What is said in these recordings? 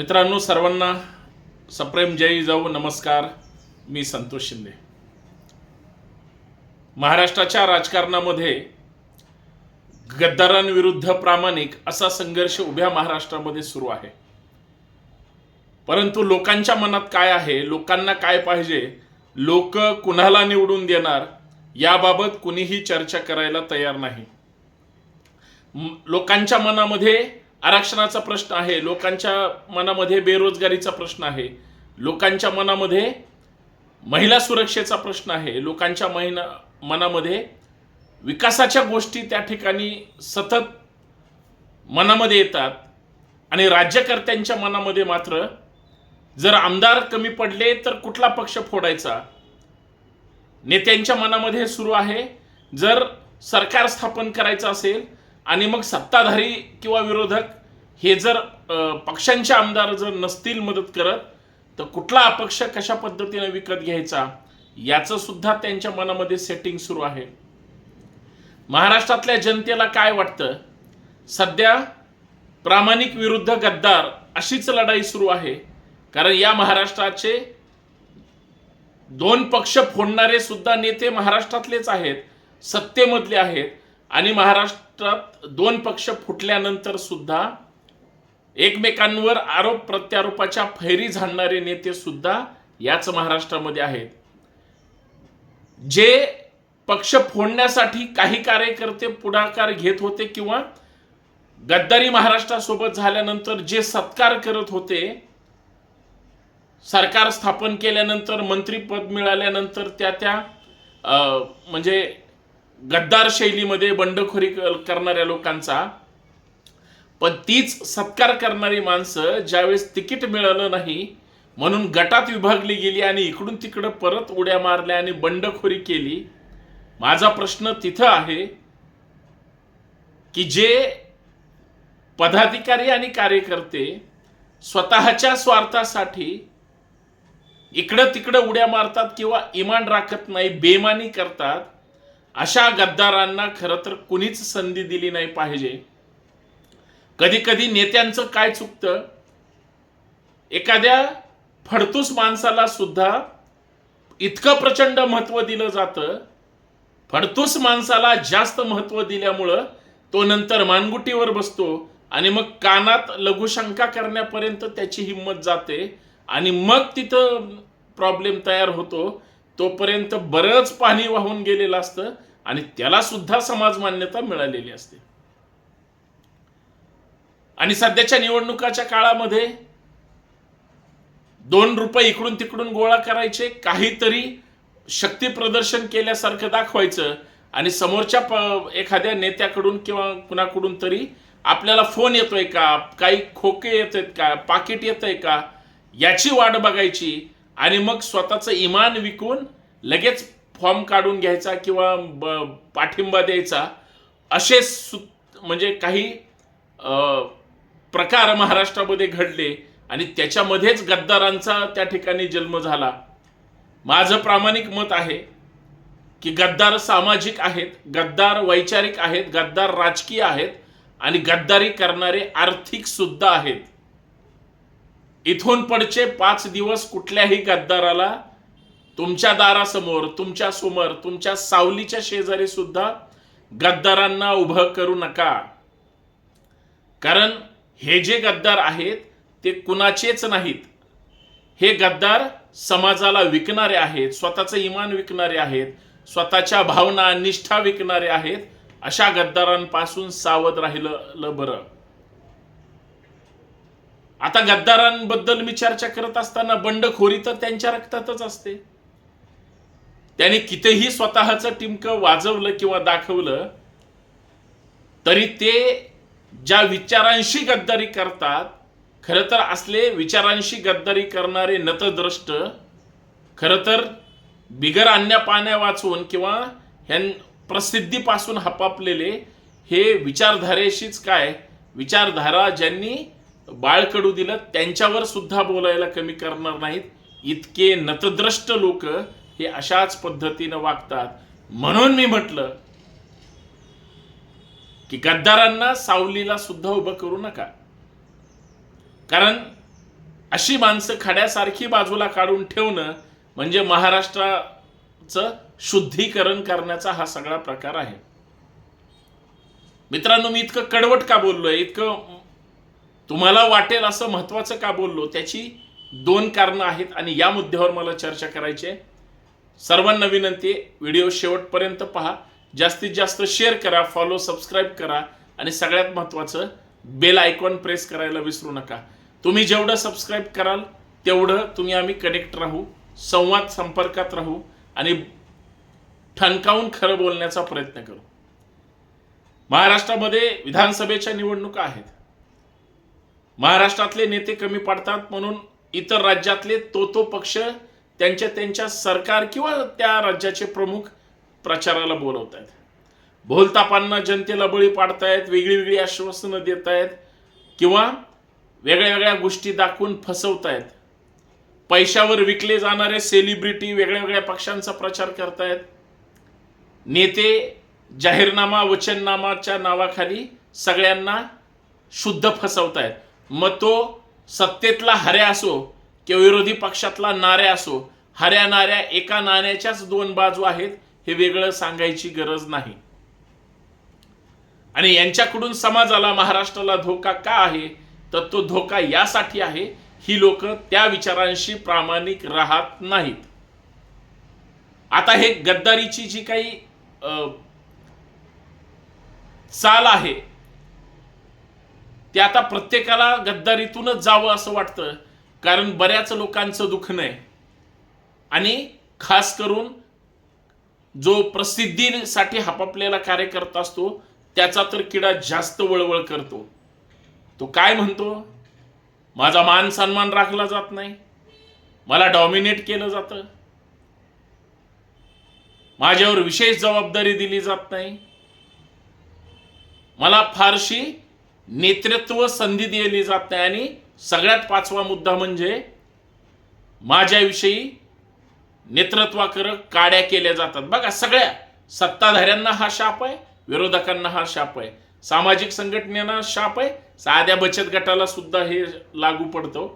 मित्रांनो सर्वांना सप्रेम जय जाऊ नमस्कार. मी संतोष शिंदे. महाराष्ट्राच्या राजकारणामध्ये गद्दारांविरुद्ध प्रामाणिक असा संघर्ष उभ्या महाराष्ट्रामध्ये सुरू आहे. परंतु लोकांच्या मनात काय आहे लोकांना काय पाहिजे लोक कुणाला निवडून देणार याबाबत कुणीही चर्चा करायला तयार नाही. लोकांच्या मनामध्ये आरक्षणाचा प्रश्न आहे लोकांच्या मनामध्ये बेरोजगारीचा प्रश्न आहे लोकांच्या मनामध्ये महिला सुरक्षेचा प्रश्न आहे लोकांच्या महिना मनामध्ये विकासाच्या गोष्टी त्या ठिकाणी सतत मनामध्ये येतात आणि राज्यकर्त्यांच्या मनामध्ये मात्र जर आमदार कमी पडले तर कुठला पक्ष फोडायचा? नेत्यांच्या मनामध्ये सुरू आहे. जर सरकार स्थापन करायचं असेल आणि मग सत्ताधारी किंवा विरोधक हे जर पक्षांचे आमदार जर नसतील मदत करत तर कुठला अपक्ष कशा पद्धतीने विकत घ्यायचा याचं सुद्धा त्यांच्या मनामध्ये सेटिंग सुरू आहे. महाराष्ट्रातल्या जनतेला काय वाटतं? सध्या प्रामाणिक विरुद्ध गद्दार अशीच लढाई सुरू आहे. कारण या महाराष्ट्राचे दोन पक्ष फोडणारे सुद्धा नेते महाराष्ट्रातलेच आहेत सत्तेमधले आहेत. आणि महाराष्ट्रात दोन पक्ष फुटल्यानंतर सुद्धा एकमेकांवर आरोप प्रत्यारोपाच्या फैरी झाडणारे नेते सुद्धा याच महाराष्ट्रामध्ये आहेत. जे पक्ष फोडण्यासाठी काही कार्यकर्ते पुढाकार घेत होते किंवा गद्दारी महाराष्ट्रासोबत झाल्यानंतर जे सत्कार करत होते सरकार स्थापन केल्यानंतर मंत्रीपद मिळाल्यानंतर त्या त्या म्हणजे गद्दार शैलीमध्ये बंडखोरी करणाऱ्या लोकांचा. पण तीच सत्कार करणारी माणसं ज्यावेळेस तिकीट मिळालं नाही म्हणून गटात विभागली गेली आणि इकडून तिकडं परत उड्या मारल्या आणि बंडखोरी केली. माझा प्रश्न तिथं आहे की जे पदाधिकारी आणि कार्यकर्ते स्वतःच्या स्वार्थासाठी इकडं तिकडं उड्या मारतात किंवा इमान राखत नाही बेमानी करतात अशा गद्दारांना खरं तर कुणीच संधी दिली नाही पाहिजे. कधी कधी नेत्यांचं काय चुकतं? एखाद्या फडतूस माणसाला सुद्धा इतकं प्रचंड महत्त्व दिलं जातं. फडतूस माणसाला जास्त महत्त्व दिल्यामुळं तो नंतर मानगुटीवर बसतो आणि मग कानात लघुशंका करण्यापर्यंत त्याची हिंमत जाते आणि मग तिथं प्रॉब्लेम तयार होतो. तोपर्यंत बरंच पाणी वाहून गेलेलं असतं आणि त्याला सुद्धा समाज मान्यता मिळालेली असते. आणि सध्याच्या निवडणुकाच्या काळामध्ये दोन रुपये इकडून तिकडून गोळा करायचे काहीतरी शक्ती प्रदर्शन केल्यासारखं दाखवायचं आणि समोरच्या प एखाद्या नेत्याकडून किंवा कुणाकडून तरी आपल्याला फोन येतोय का? काही खोके येत आहेत का? पाकिट येत आहे का? याची वाट बघायची. आणि मग स्वतःचं इमान विकून लगेच फॉर्म काढून घ्यायचा किंवा ब- पाठिंबा द्यायचा असे सु म्हणजे काही प्रकार महाराष्ट्रामध्ये घडले आणि त्याच्यामध्येच गद्दारांचा त्या ठिकाणी जन्म झाला. माझं प्रामाणिक मत आहे की गद्दार सामाजिक आहेत गद्दार वैचारिक आहेत गद्दार राजकीय आहेत आणि गद्दारी करणारे आर्थिक सुद्धा आहेत. इथून पुढचे पाच दिवस कुठल्याही गद्दाराला तुमच्या दारासमोर तुमच्यासमोर तुमच्या सावलीच्या शेजारी सुद्धा गद्दारांना उभं करू नका. कारण हे जे गद्दार आहेत ते कुणाचेच नाहीत. हे गद्दार समाजाला विकणारे आहेत स्वतःचं इमान विकणारे आहेत स्वतःच्या भावना निष्ठा विकणारे आहेत अशा गद्दारांपासून सावध राहिलं बरं. आता गद्दारांबद्दल मी चर्चा करत असताना बंडखोरी तर त्यांच्या रक्तातच असते. त्यांनी कितीही स्वतःचं टिमकं वाजवलं किंवा दाखवलं तरी ते ज्या विचारांशी गद्दारी करतात खरं तर असले विचारांशी गद्दारी करणारे नतद्रष्ट खरं तर बिगर अन्य पाण्या वाचून किंवा ह्यां प्रसिद्धीपासून हपापलेले हे विचारधारेशीच काय? विचारधारा ज्यांनी बाळकडू दिलं त्यांच्यावर सुद्धा बोलायला कमी करणार नाहीत. इतके नतद्रष्ट लोक हे अशाच पद्धतीनं वागतात. म्हणून मी म्हटलं की गद्दारांना सावलीला सुद्धा उभं करू नका. कारण अशी माणसं खड्यासारखी बाजूला काढून ठेवणं म्हणजे महाराष्ट्राचं शुद्धीकरण करण्याचा हा सगळा प्रकार आहे. मित्रांनो मी इतकं कडवट का बोललोय? इतकं तुम्हाला वाटेल असं महत्वाचं का बोललो? त्याची दोन कारणं आहेत आणि या मुद्द्यावर मला चर्चा करायची आहे. सर्वांना विनंती व्हिडिओ शेवटपर्यंत पहा. जास्तीत जास्त शेअर करा फॉलो सबस्क्राईब करा आणि सगळ्यात महत्त्वाचं बेल आयकॉन प्रेस करायला विसरू नका. तुम्ही जेवढं सबस्क्राईब कराल तेवढं तुम्ही आम्ही कनेक्ट राहू संवाद संपर्कात राहू आणि ठणकावून खरं बोलण्याचा प्रयत्न करू. महाराष्ट्रामध्ये विधानसभेच्या निवडणुका आहेत. महाराष्ट्रातले नेते कमी पडतात म्हणून इतर राज्यातले तो तो पक्ष त्यांच्या त्यांच्या सरकार किंवा त्या राज्याचे प्रमुख प्रचाराला बोलवत आहेत भोलतापांना जनतेला बळी पाडतायत वेगळी वेगळी आश्वासनं देत आहेत किंवा वेगळ्या वेगळ्या गोष्टी दाखवून फसवतायत. पैशावर विकले जाणारे सेलिब्रिटी वेगळ्या वेगळ्या पक्षांचा प्रचार करतायत. नेते जाहीरनामा वचननामाच्या नावाखाली सगळ्यांना शुद्ध फसवतायत. मग तो सत्तेतला हऱ्या असो किंवा विरोधी पक्षातला नाऱ्या असो हऱ्या नाऱ्या एका नाण्याच्याच दोन बाजू आहेत हे वेगळं सांगायची गरज नाही. आणि यांच्याकडून समाजाला महाराष्ट्राला धोका का आहे? तर तो धोका यासाठी आहे ही लोक त्या विचारांशी प्रामाणिक राहत नाहीत. आता हे गद्दारीची जी काही चाल आहे ते आता प्रत्येकाला गद्दारीतूनच जावं असं वाटतं कारण बऱ्याच लोकांचं दुखणं आहे आणि खास करून जो प्रसिद्धीसाठी हापापलेला कार्यकर्ता असतो त्याचा तर किडा जास्त वळवळ करतो. तो काय म्हणतो? माझा मान सन्मान राखला जात नाही. मला डॉमिनेट केलं जातं. माझ्यावर विशेष जबाबदारी दिली जात नाही. मला फारशी नेतृत्व संधी दिली जात नाही. आणि सगळ्यात पाचवा मुद्दा म्हणजे माझ्याविषयी नेतृत्वाकर काड्या केल्या जातात. बघा सगळ्या. सत्ताधाऱ्यांना हा शाप आहे विरोधकांना हा शाप आहे. सामाजिक संघटनेला शाप आहे साध्या बचत गटाला सुद्धा हे लागू पडतं.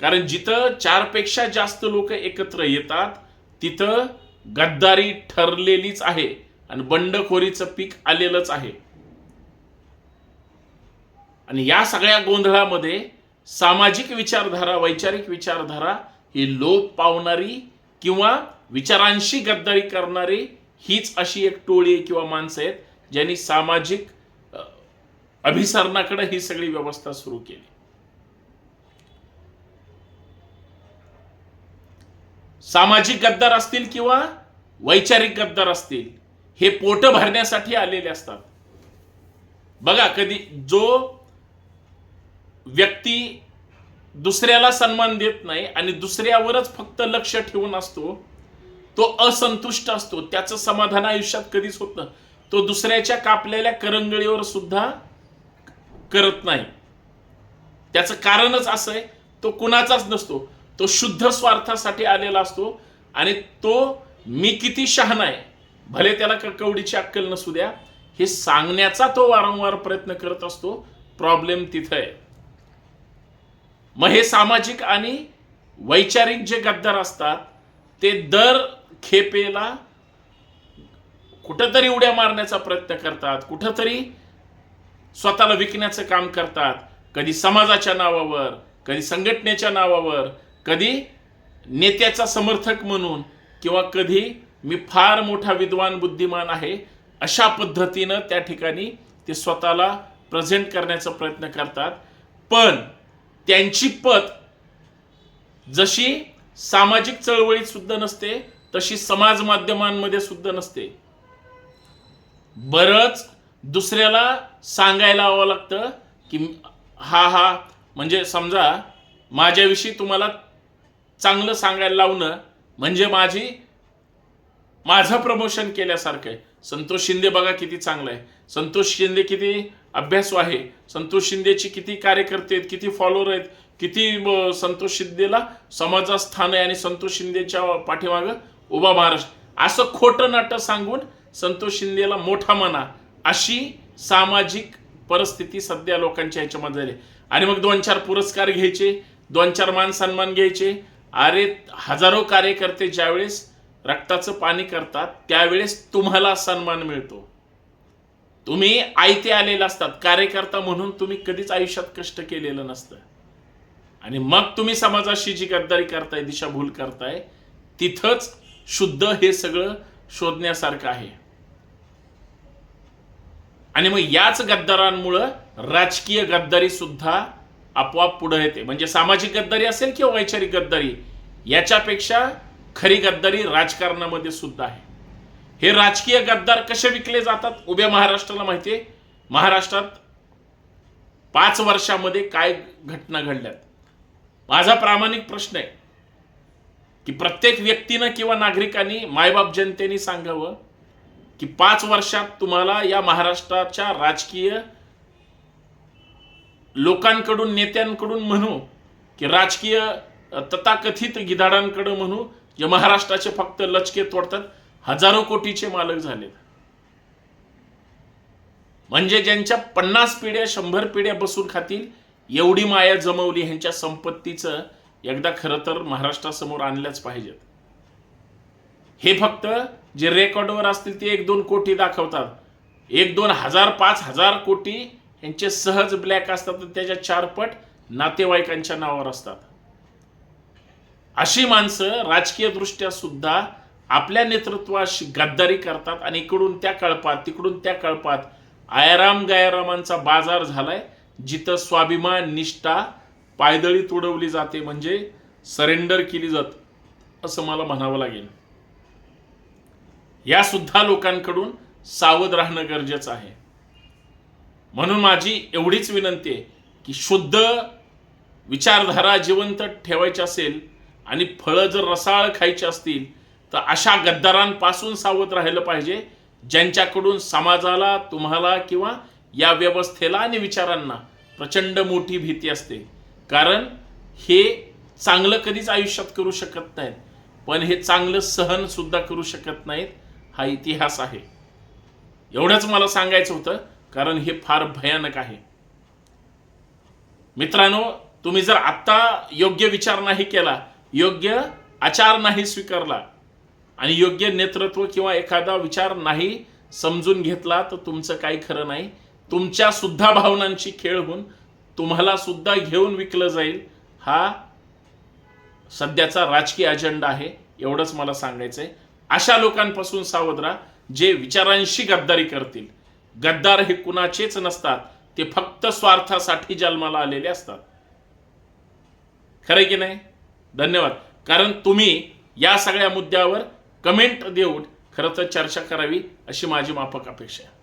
कारण जिथं चारपेक्षा जास्त लोक एकत्र येतात तिथं गद्दारी ठरलेलीच आहे. आणि बंडखोरीचं पीक आलेलंच आहे. आणि या सगळ्या गोंधळामध्ये सामाजिक विचारधारा वैचारिक विचारधारा ही लोप पावणारी किंवा विचारांशी गद्दारी करणारी हीच अशी एक टोळी किंवा माणसं आहेत ज्यांनी सामाजिक अभिसरणाकडे ही सगळी व्यवस्था सुरू केली. सामाजिक गद्दार असतील किंवा वैचारिक गद्दार असतील हे पोट भरण्यासाठी आलेले असतात. बघा कधी जो व्यक्ती दुसऱ्याला सन्मान देत नाही आणि दुसऱ्यावरच फक्त लक्ष ठेवून असतो तो असंतुष्ट असतो. त्याचं समाधान आयुष्यात कधीच होत नाही. तो दुसऱ्याच्या कापलेल्या करंगळीवर सुद्धा करत नाही. त्याचं कारणच असं आहे तो कुणाचाच नसतो. तो शुद्ध स्वार्थासाठी आलेला असतो आणि तो मी किती शहाणा आहे भले त्याला क- कवडीची अक्कल नसू द्या हे सांगण्याचा तो वारंवार प्रयत्न करत असतो. प्रॉब्लेम तिथं आहे. मग हे सामाजिक आणि वैचारिक जे गद्दार असतात ते दर खेपेला कुठंतरी उड्या मारण्याचा प्रयत्न करतात कुठंतरी स्वतःला विकण्याचं काम करतात कधी समाजाच्या नावावर कधी संघटनेच्या नावावर कधी नेत्याचा समर्थक म्हणून किंवा कधी मी फार मोठा विद्वान बुद्धिमान आहे अशा पद्धतीनं त्या ठिकाणी ते स्वतःला प्रेझेंट करण्याचा प्रयत्न करतात. पण त्यांची पत जशी सामाजिक चळवळीत सुद्धा नसते तशी समाज माध्यमांमध्ये सुद्धा नसते. बरंच दुसऱ्याला सांगायला हवं लागतं की हा हा म्हणजे समजा माझ्याविषयी तुम्हाला चांगलं सांगायला लावणं म्हणजे माझी माझं प्रमोशन केल्यासारखं आहे. संतोष शिंदे बघा किती चांगलं आहे. संतोष शिंदे किती अभ्यासू आहे. संतोष शिंदेची किती कार्यकर्ते आहेत किती फॉलोअर आहेत किती संतोष शिंदेला समाजात स्थान आहे आणि संतोष शिंदेच्या पाठीमागं उभा महाराष्ट्र. असं खोटं नाटं सांगून संतोष शिंदेला मोठा म्हणा अशी सामाजिक परिस्थिती सध्या लोकांच्या ह्याच्यामध्ये झाली आणि मग दोन चार पुरस्कार घ्यायचे दोन चार मान सन्मान घ्यायचे. अरे हजारो कार्यकर्ते ज्यावेळेस रक्ताचं पाणी करतात त्यावेळेस तुम्हाला सन्मान मिळतो. तुम्ही आयते आलेले असतात कार्यकर्ता म्हणून तुम्ही कधीच आयुष्यात कष्ट केलेलं नसतं. आणि मग तुम्ही समाजाशी जी गद्दारी करताय दिशाभूल करताय तिथंच शुद्ध हे सगळं शोधण्यासारखं आहे. आणि मग याच गद्दारांमुळं राजकीय गद्दारी सुद्धा आपोआप पुढे येते. म्हणजे सामाजिक गद्दारी असेल किंवा वैचारिक गद्दारी याच्यापेक्षा खरी गद्दारी राजकारणामध्ये सुद्धा आहे. हे राजकीय गद्दार कसे विकले जातात? उभ्या महाराष्ट्राला माहिती आहे. महाराष्ट्रात पाच वर्षामध्ये काय घटना घडल्यात? माझा प्रामाणिक प्रश्न आहे की प्रत्येक व्यक्तीनं किंवा नागरिकांनी मायबाप जनतेने सांगावं की पाच वर्षात तुम्हाला या महाराष्ट्राच्या राजकीय लोकांकडून नेत्यांकडून म्हणू की राजकीय तथाकथित गिधाडांकडं म्हणू जे महाराष्ट्राचे फक्त लचके तोडतात. हजारो कोटीचे मालक झालेत. म्हणजे ज्यांच्या पन्नास पिढ्या शंभर पिढ्या बसून खातील एवढी माया जमवली ह्यांच्या संपत्तीचं एकदा खरं तर महाराष्ट्रासमोर आणल्याच पाहिजेत. हे फक्त जे रेकॉर्डवर असतील ते एक दोन कोटी दाखवतात. एक दोन हजार पाच हजार कोटी यांचे सहज ब्लॅक असतात तर त्याच्या चारपट नातेवाईकांच्या नावावर असतात. अशी माणसं राजकीयदृष्ट्या सुद्धा आपल्या नेतृत्वाशी गद्दारी करतात आणि इकडून त्या कळपात तिकडून त्या कळपात आयाराम गायरामांचा बाजार झालाय जिथं स्वाभिमान निष्ठा पायदळी तुडवली जाते म्हणजे सरेंडर केली जात असं मला म्हणावं लागेल. या सुद्धा लोकांकडून सावध राहणं गरजेचं आहे. म्हणून माझी एवढीच विनंती आहे की शुद्ध विचारधारा जिवंत ठेवायची असेल आणि फळं जर रसाळ खायची असतील तर अशा गद्दारांपासून सावध राहिलं पाहिजे ज्यांच्याकडून समाजाला तुम्हाला किंवा या व्यवस्थेला आणि विचारांना प्रचंड मोठी भीती असते. कारण हे चांगलं कधीच आयुष्यात करू शकत नाहीत पण हे चांगलं सहन सुद्धा करू शकत नाहीत हा इतिहास आहे. एवढंच मला सांगायचं होतं कारण हे फार भयानक आहे. मित्रांनो तुम्ही जर आत्ता योग्य विचार नाही केला योग्य आचार नाही स्वीकारला आणि योग्य नेतृत्व किंवा एखादा विचार नाही समजून घेतला तर तुमचं काही खरं नाही. तुमच्या सुद्धा भावनांची खेळ होऊन तुम्हाला सुद्धा घेऊन विकलं जाईल. हा सध्याचा राजकीय अजेंडा आहे एवढंच मला सांगायचं आहे अशा लोकांपासून सावध राहा जे विचारांशी गद्दारी करतील. गद्दार हे कुणाचेच नसतात ते फक्त स्वार्थासाठी जन्माला आलेले असतात. खरं की नाही? धन्यवाद. कारण तुम्ही या सगळ्या मुद्द्यावर कमेंट देऊन खरं तर चर्चा करावी अशी माझी माफक अपेक्षा आहे.